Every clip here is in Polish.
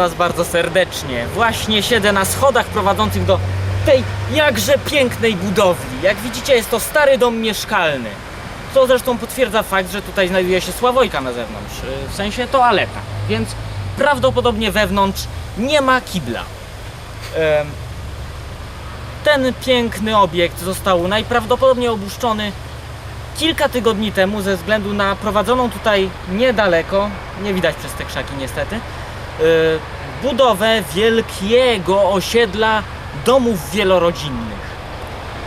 Was bardzo serdecznie. Właśnie siedzę na schodach prowadzących do tej jakże pięknej budowli. Jak widzicie, jest to stary dom mieszkalny. Co zresztą potwierdza fakt, że tutaj znajduje się sławojka na zewnątrz, y, w sensie toaleta. Więc prawdopodobnie wewnątrz nie ma kibla. Ten piękny obiekt został najprawdopodobniej obuszczony kilka tygodni temu ze względu na prowadzoną tutaj niedaleko, nie widać przez te krzaki niestety, budowę wielkiego osiedla domów wielorodzinnych.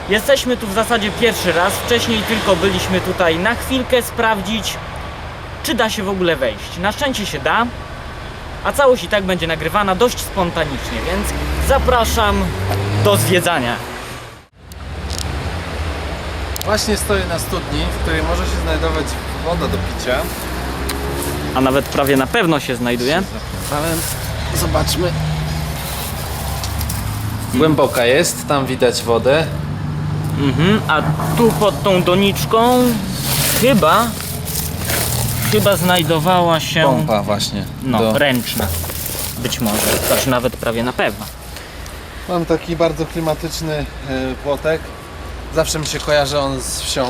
Jesteśmy tu w zasadzie pierwszy raz, wcześniej tylko byliśmy tutaj na chwilkę sprawdzić, czy da się w ogóle wejść. Na szczęście się da, a całość i tak będzie nagrywana dość spontanicznie, więc zapraszam do zwiedzania. Właśnie stoję na studni, w której może się znajdować woda do picia. A nawet prawie na pewno się znajduje. Zaplątałem. Zobaczmy. Głęboka jest, tam widać wodę. Mhm, a tu pod tą doniczką chyba chyba znajdowała się Pompa właśnie. no, do... ręczna. Być może, znaczy nawet prawie na pewno. Mam taki bardzo klimatyczny e, płotek. Zawsze mi się kojarzy on z wsią.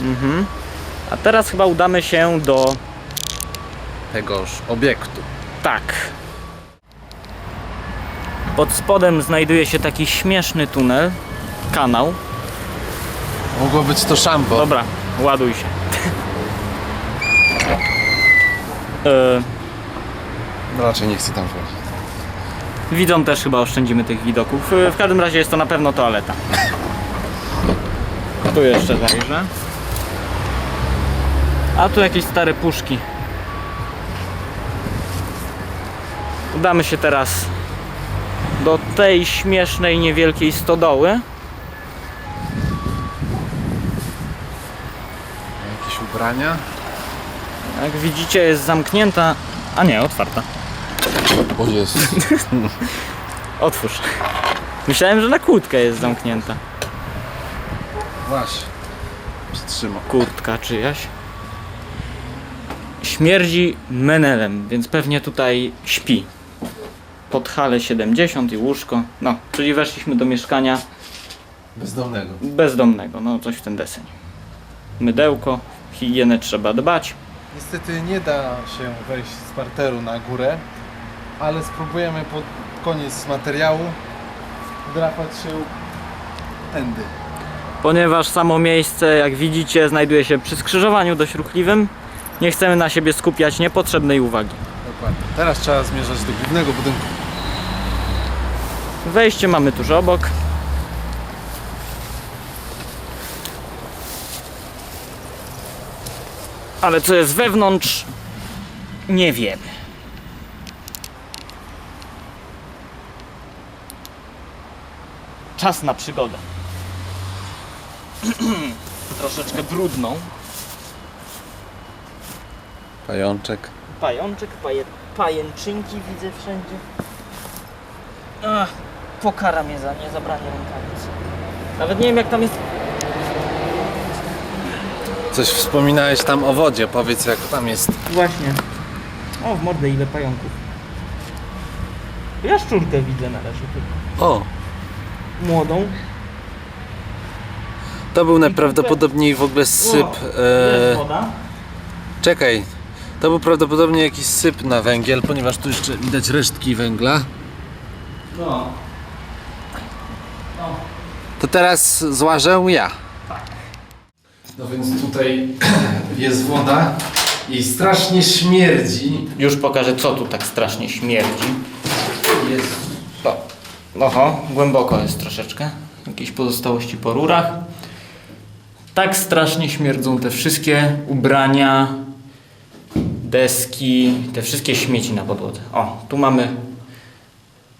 Mhm. A teraz chyba udamy się do Tegoż obiektu. Tak. Pod spodem znajduje się taki śmieszny tunel, kanał. Mogło być to szambo. Dobra, ładuj się. e, Raczej nie chcę tam wchodzić. Widzom też chyba oszczędzimy tych widoków. Y, W każdym razie jest to na pewno toaleta. Tu jeszcze zajrzę. A tu jakieś stare puszki. Udamy się teraz do tej śmiesznej, niewielkiej stodoły. Jakieś ubrania. Jak widzicie jest zamknięta, a nie, otwarta. O jest. Otwórz. Myślałem, że na kłódkę jest zamknięta. Właśnie. Przytrzymał. kurtka czyjaś. Śmierdzi menelem, więc pewnie tutaj śpi. Pod hale 70 i łóżko. No, czyli weszliśmy do mieszkania Bezdomnego. bezdomnego, no coś w ten deseń. Mydełko, higienę trzeba dbać. Niestety nie da się wejść z parteru na górę, ale spróbujemy pod koniec materiału drapać się tędy. Ponieważ samo miejsce, jak widzicie, znajduje się przy skrzyżowaniu dość ruchliwym, nie chcemy na siebie skupiać niepotrzebnej uwagi. Dokładnie. Teraz trzeba zmierzać do głównego budynku. Wejście mamy tuż obok. Ale co jest wewnątrz, nie wiemy. Czas na przygodę. Troszeczkę brudną. Pajączek. Pajączek, paje, pajęczynki widzę wszędzie. Ach, pokara mnie za niezabranie rękawic. Nawet nie wiem jak tam jest. Coś wspominałeś tam o wodzie, powiedz jak tam jest. Właśnie. O, w mordę ile pająków. Ja szczurkę widzę na razie tylko. O, Młodą. to był najprawdopodobniej w ogóle syp. Jest E, woda. czekaj, to był prawdopodobnie jakiś syp na węgiel, ponieważ tu jeszcze widać resztki węgla. No. To teraz złażę ja. No więc tutaj jest woda i strasznie śmierdzi. Już pokażę co tu tak strasznie śmierdzi. Jest To. Oho, głęboko jest troszeczkę. Jakieś pozostałości po rurach. Tak strasznie śmierdzą te wszystkie ubrania, deski, te wszystkie śmieci na podłodze. O, tu mamy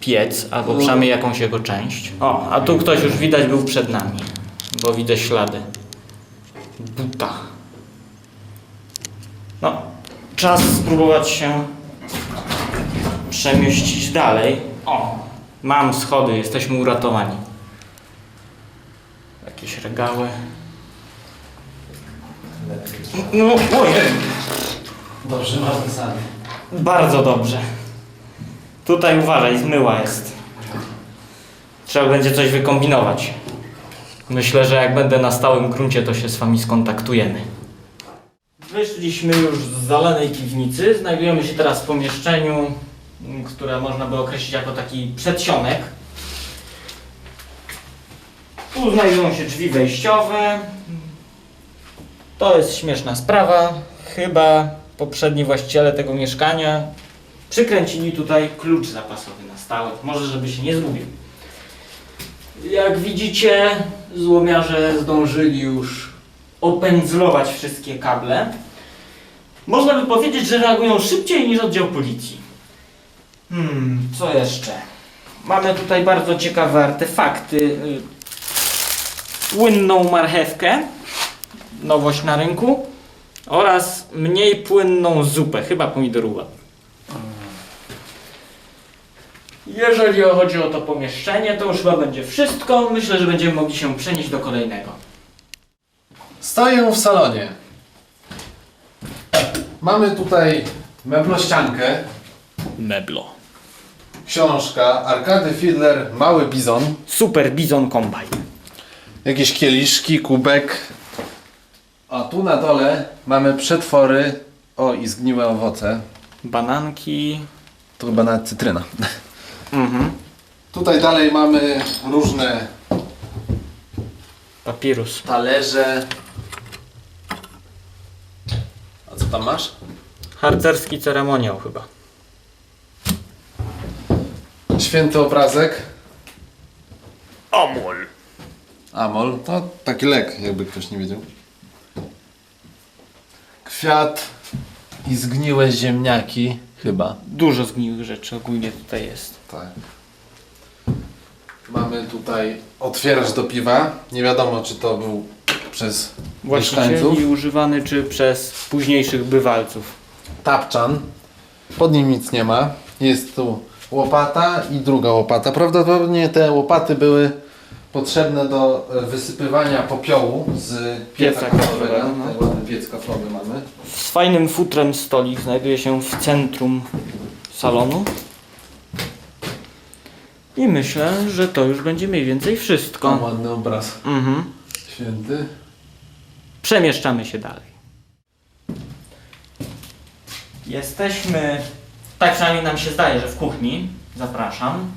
piec, albo przynajmniej jakąś jego część. O, a tu ktoś już widać był przed nami, bo widzę ślady buta. No, czas spróbować się przemieścić dalej. O, mam schody, jesteśmy uratowani. Jakieś regały. No, ojej, Dobrze, masz zasady. bardzo dobrze. Tutaj uważaj, zmyła jest. Trzeba będzie coś wykombinować. Myślę, że jak będę na stałym gruncie, to się z wami skontaktujemy. Wyszliśmy już z zalanej piwnicy. Znajdujemy się teraz w pomieszczeniu, które można by określić jako taki przedsionek. Tu znajdują się drzwi wejściowe. To jest śmieszna sprawa. Chyba poprzedni właściciele tego mieszkania przykręcili tutaj klucz zapasowy na stałe. Może, żeby się nie zgubił. Jak widzicie, złomiarze zdążyli już opędzlować wszystkie kable. Można by powiedzieć, że reagują szybciej niż oddział policji. Hmm, co jeszcze? Mamy tutaj bardzo ciekawe artefakty. Płynną marchewkę, nowość na rynku, oraz mniej płynną zupę, chyba pomidorówę. Jeżeli chodzi o to pomieszczenie, to już chyba będzie wszystko. Myślę, że będziemy mogli się przenieść do kolejnego. Stoję w salonie. Mamy tutaj meblościankę, Meblo. książka, Arkady Fiedler, Mały Bizon, Super Bizon Combine. jakieś kieliszki, kubek. A tu na dole mamy przetwory, o i zgniłe owoce. Bananki. To chyba nawet cytryna. Mhm. Tutaj dalej mamy różne Papirus. talerze. A co tam masz? Harcerski ceremoniał chyba. Święty obrazek. Omul. Amol, to taki lek, jakby ktoś nie wiedział. Kwiat i zgniłe ziemniaki, chyba. Dużo zgniłych rzeczy ogólnie tutaj jest. Tak. Mamy tutaj otwieracz do piwa. Nie wiadomo, czy to był przez mieszkańców. Właścicieli używany czy przez późniejszych bywalców. Tapczan. Pod nim nic nie ma. Jest tu łopata i druga łopata. Prawdopodobnie te łopaty były potrzebne do e, wysypywania popiołu z pieca Pieca kaflowego. no. Ładny piec kaflowy mamy. Z fajnym futrem stolik znajduje się w centrum salonu. I myślę, że to już będzie mniej więcej Tam wszystko. ładny obraz. Mhm. Święty. Przemieszczamy się dalej. Jesteśmy, tak przynajmniej nam się zdaje, że w kuchni. Zapraszam.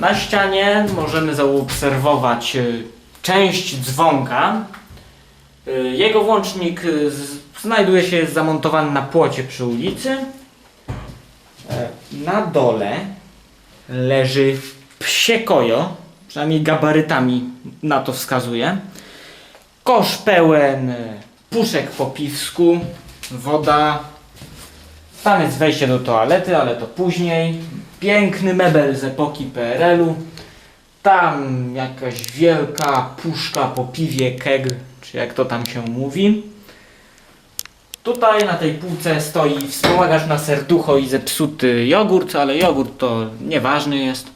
Na ścianie możemy zaobserwować y, część dzwonka. Y, Jego włącznik y, znajduje się zamontowany na płocie przy ulicy. E, Na dole leży psie kojo, przynajmniej gabarytami na to wskazuje. Kosz pełen puszek po piwsku, woda. Tam jest wejście do toalety, ale to później. Piękny mebel z epoki PRL-u. Tam jakaś wielka puszka po piwie keg, czy jak to tam się mówi. Tutaj na tej półce stoi wspomagasz na serducho i zepsuty jogurt, ale jogurt to nieważny jest.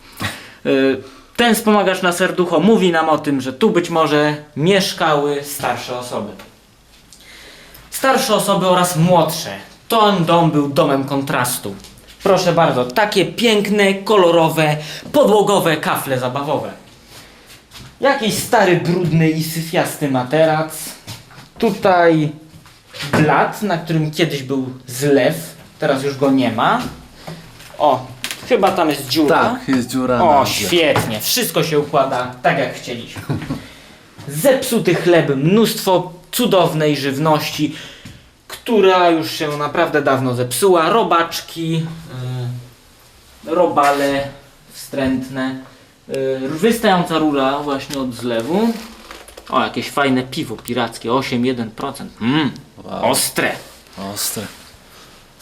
Y, Ten wspomagacz na serducho mówi nam o tym, że tu być może mieszkały starsze osoby. Starsze osoby oraz młodsze. Ten dom był domem kontrastu. Proszę bardzo, takie piękne, kolorowe, podłogowe kafle zabawowe. Jakiś stary, brudny i syfiasty materac. Tutaj blat, na którym kiedyś był zlew, teraz już go nie ma. O, chyba tam jest dziura. Tak, jest dziura O, świetnie. Wszystko się układa tak, jak chcieliśmy. Zepsuty chleb, mnóstwo cudownej żywności, która już się naprawdę dawno zepsuła. Robaczki, y, robale wstrętne, y, wystająca rura właśnie od zlewu. O, jakieś fajne piwo pirackie, 8,1%. Mmm, Wow. ostre. Ostre.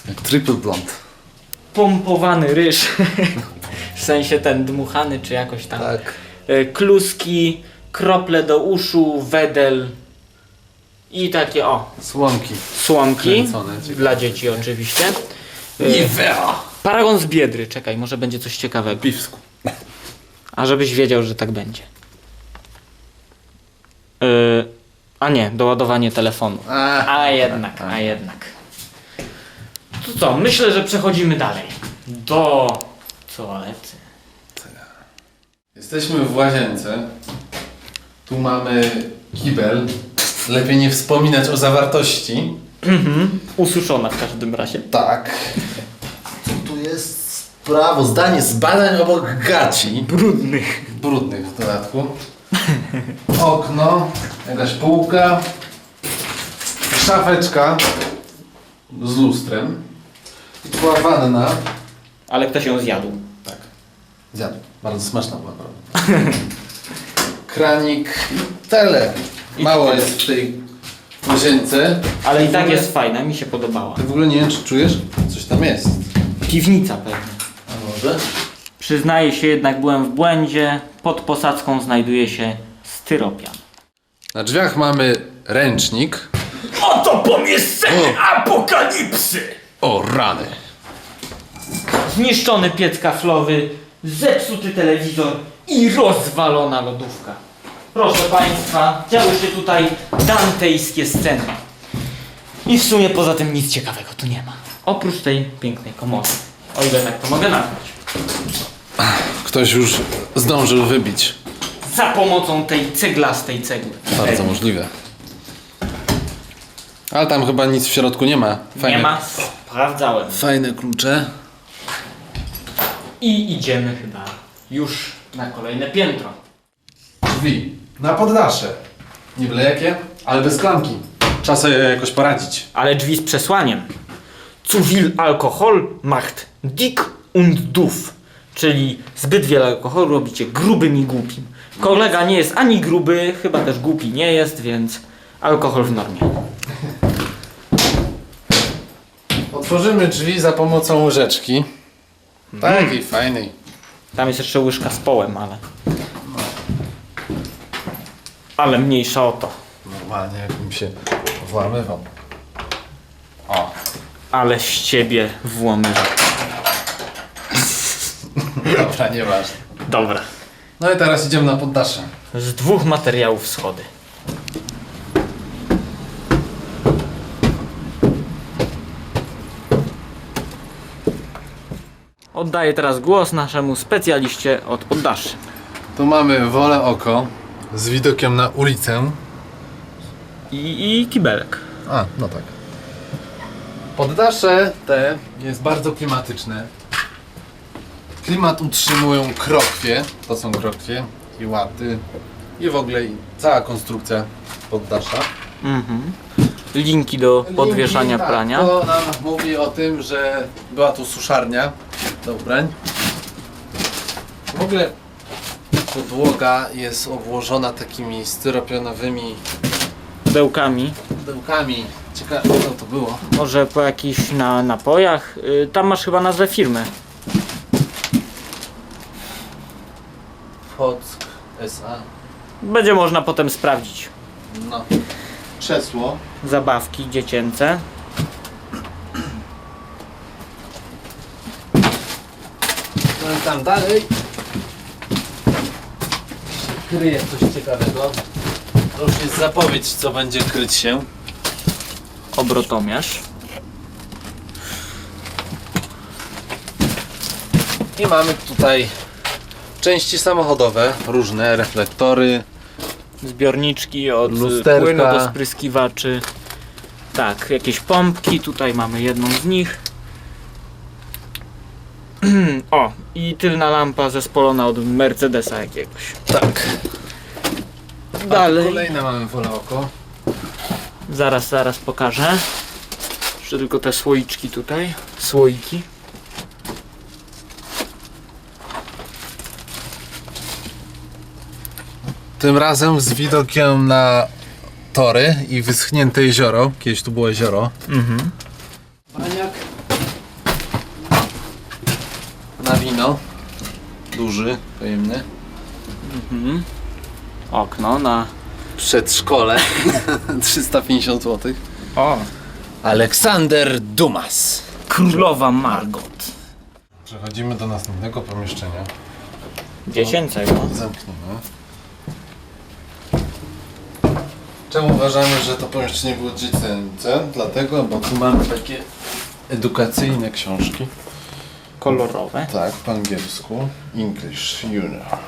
Jak triple blond. Pompowany ryż, w sensie ten dmuchany czy jakoś tam. Tak. E, kluski, krople do uszu, wedel i takie o, Słomki. słomki Kręcone, ciekawe. dla dzieci oczywiście. E, Nivea. Paragon z Biedry, czekaj, może będzie coś ciekawego. Piwsku. A żebyś wiedział, że tak będzie. E, a nie, doładowanie telefonu. A, A jednak, a jednak. To co, myślę, że przechodzimy dalej. do toalety. Jesteśmy w łazience. Tu mamy kibel. Lepiej nie wspominać o zawartości. Mhm. Ususzona w każdym razie. Tak. Co tu jest? Sprawozdanie z badań obok gaci. Brudnych. Brudnych w dodatku. Okno, jakaś półka, szafeczka z lustrem. I była wanna. Ale ktoś ją zjadł. Tak. Zjadł. Bardzo smaczna była, prawda? Kranik i tyle. Mało jest w tej łazience. Ale i tak jest fajna, mi się podobała. Ty w ogóle nie wiem, czy czujesz? Coś tam jest. Piwnica pewnie. A może? Przyznaję się jednak, byłem w błędzie. Pod posadzką znajduje się styropian. Na drzwiach mamy ręcznik. Oto pomieszczenie apokalipsy! O rany. Zniszczony piec kaflowy, zepsuty telewizor i rozwalona lodówka. Proszę Państwa, działy się tutaj dantejskie sceny. I w sumie poza tym nic ciekawego tu nie ma. Oprócz tej pięknej komody. O ile tak to mogę nazwać. Ktoś już zdążył wybić. Za pomocą tej ceglastej cegły. Bardzo możliwe. Ale tam chyba nic w środku nie ma. Fajne, Nie ma, sprawdzałem. Fajne klucze. I idziemy chyba już na kolejne piętro. Drzwi. Na poddasze. Nie byle jakie, ale bez klamki. Trzeba sobie jakoś poradzić. ale drzwi z przesłaniem. Zu viel Alkohol macht dick und doof. Czyli zbyt wiele alkoholu robicie grubym i głupim. Kolega nie jest ani gruby, chyba też głupi nie jest, więc alkohol w normie. Otworzymy drzwi za pomocą łyżeczki. Takiej fajnej. Tam jest jeszcze łyżka z połem, ale... Ale mniejsza o to. Normalnie jakbym się włamywał. O. Ale z ciebie włamywa. Dobra, nieważne. Dobra. No i teraz idziemy na poddasze. Z dwóch materiałów schody. Oddaję teraz głos naszemu specjaliście od poddaszy. Tu mamy wolę oko z widokiem na ulicę. I, I kibelek. A, no tak. Poddasze te jest bardzo klimatyczne. Klimat utrzymują krokwie, to są krokwie i łaty i w ogóle i cała konstrukcja poddasza. Mhm. Linki do podwieszania tak, prania. To nam mówi o tym, że była tu suszarnia do ubrań. W ogóle podłoga jest obłożona takimi styropianowymi Pudełkami. pudełkami. Ciekawe co to było. Może po jakichś na napojach. Y, tam masz chyba nazwę firmy. Fock SA. Będzie można potem sprawdzić. No. Krzesło. Zabawki dziecięce. No i tam dalej. Kryje coś ciekawego. To już jest zapowiedź, co będzie kryć się. Obrotomierz. I mamy tutaj części samochodowe, różne reflektory. Zbiorniczki od Lusterka. płynu do spryskiwaczy. Tak, jakieś pompki, tutaj mamy jedną z nich. o, i tylna lampa zespolona od Mercedesa jakiegoś. Tak. Dalej. Kolejne mamy wolę oko. Zaraz, zaraz pokażę. Jeszcze tylko te słoiczki tutaj. Słoiki. Tym razem z widokiem na tory i wyschnięte jezioro. Kiedyś tu było jezioro. Mhm. Duży, pojemny. mhm. Okno na... Przedszkole. 350 zł. O, Aleksander Dumas. królowa Margot. Przechodzimy do następnego pomieszczenia. Dziecięcego. Zamkniemy. Czemu uważamy, że to pomieszczenie było dziecięce? Dlatego, bo tu mamy takie edukacyjne książki. Kolorowe. Tak, po angielsku. English Junior.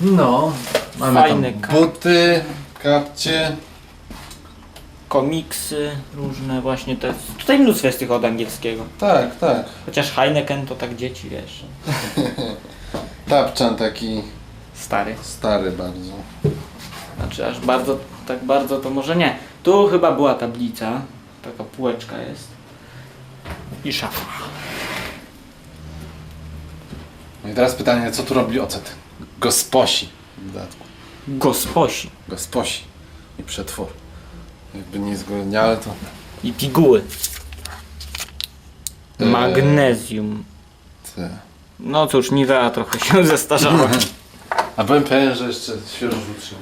No, mamy Fajne tam buty, kapcie. Komiksy różne właśnie te. Tutaj mnóstwo jest tych od angielskiego. Tak, tak. Chociaż Heineken to tak dzieci, wiesz. Tapczan taki Stary. stary bardzo. Znaczy aż bardzo, tak bardzo to może nie. Tu chyba była tablica. Taka półeczka jest. I szafa. No i teraz pytanie, co tu robi ocet? Gosposi. W dodatku. Gosposi. Gosposi. I przetwór. Jakby nie zgodniałe to... I piguły. Eee. Magnezjum. Te. No cóż, Nivea trochę się zestarzała. A byłem pewien, że jeszcze świeżo rzucił.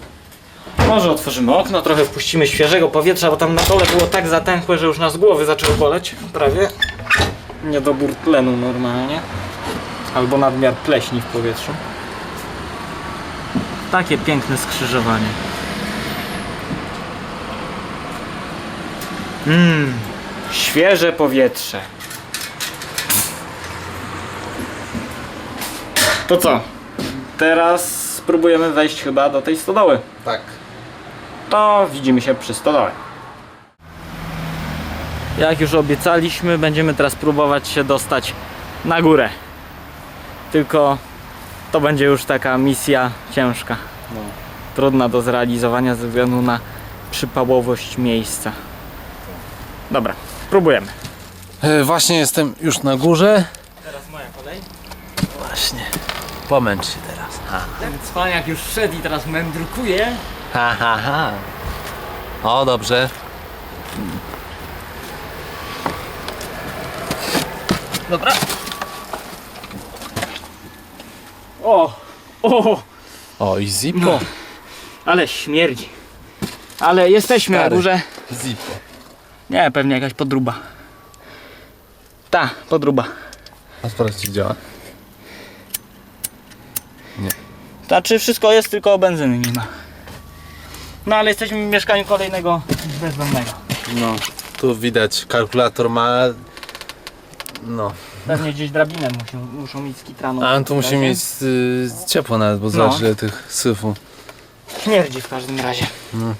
Może otworzymy okno, trochę wpuścimy świeżego powietrza, bo tam na dole było tak zatęchłe, że już nas głowy zaczęły boleć. Prawie. Niedobór tlenu normalnie. Albo nadmiar pleśni w powietrzu. Takie piękne skrzyżowanie. Mmm, świeże powietrze. To co? Teraz spróbujemy wejść chyba do tej stodoły. Tak. To widzimy się przy stodole. Jak już obiecaliśmy, będziemy teraz próbować się dostać na górę. Tylko to będzie już taka misja ciężka. No. Trudna do zrealizowania ze względu na przypałowość miejsca. Dobra, próbujemy. E, właśnie jestem już na górze. Teraz moja kolej. Właśnie. Pomęcz się teraz. Ha, Ten cwaniak już wszedł i teraz mędrkuje. ha, ha. ha. O, dobrze. Dobra. O, o, O, i zippo. No. ale śmierdzi. Ale jesteśmy Stary. na górze. Zippo. Nie, pewnie jakaś podruba. Ta, podruba. A sprawdź, czy działa. Znaczy wszystko jest, tylko benzyny nie ma. No ale jesteśmy w mieszkaniu kolejnego bezdomnego. No, tu widać, kalkulator ma... No. Pewnie gdzieś drabinę muszą, muszą mieć skitraną. A on tu musi mieć y, ciepło nawet, bo zobacz No. ile tych syfu. Śmierdzi w każdym razie. No.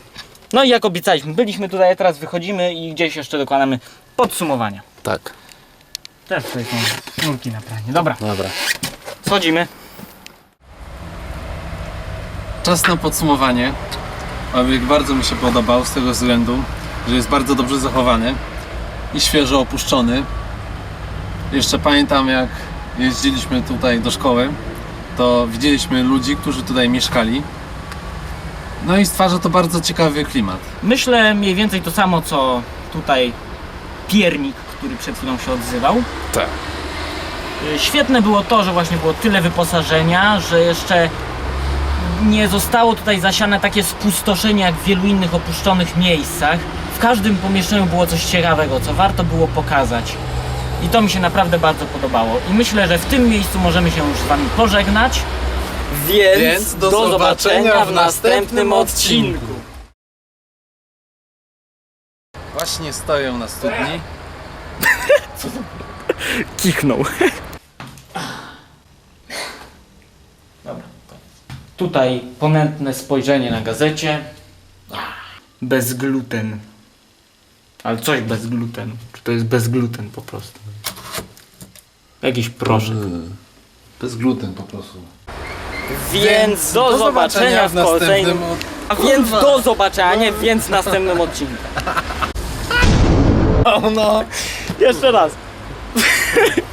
No i jak obiecaliśmy, byliśmy tutaj, teraz wychodzimy i gdzieś jeszcze dokonamy podsumowania. Tak, Też tutaj są sznurki na pranie. Dobra, dobra. schodzimy. Czas na podsumowanie. Obiekt bardzo mi się podobał z tego względu, że jest bardzo dobrze zachowany i świeżo opuszczony. Jeszcze pamiętam jak jeździliśmy tutaj do szkoły, to widzieliśmy ludzi, którzy tutaj mieszkali. No i stwarza to bardzo ciekawy klimat. Myślę mniej więcej to samo, co tutaj piernik, który przed chwilą się odzywał. Tak. Y, Świetne było to, że właśnie było tyle wyposażenia, że jeszcze nie zostało tutaj zasiane takie spustoszenie jak w wielu innych opuszczonych miejscach. W każdym pomieszczeniu było coś ciekawego, co warto było pokazać. I to mi się naprawdę bardzo podobało. I myślę, że w tym miejscu możemy się już z Wami pożegnać. Więc, Więc do zobaczenia w następnym odcinku. Właśnie stoją na studni. Kichnął. Dobra. Tutaj ponętne spojrzenie na gazecie. Bez gluten. Ale coś bez glutenu. Czy to jest bez gluten po prostu? Jakiś proszek. Bez gluten po prostu. Więc do, zobaczenia w kolejnym. od- A więc do zobaczenia, nie więc w następnym odcinku. O no! Jeszcze raz.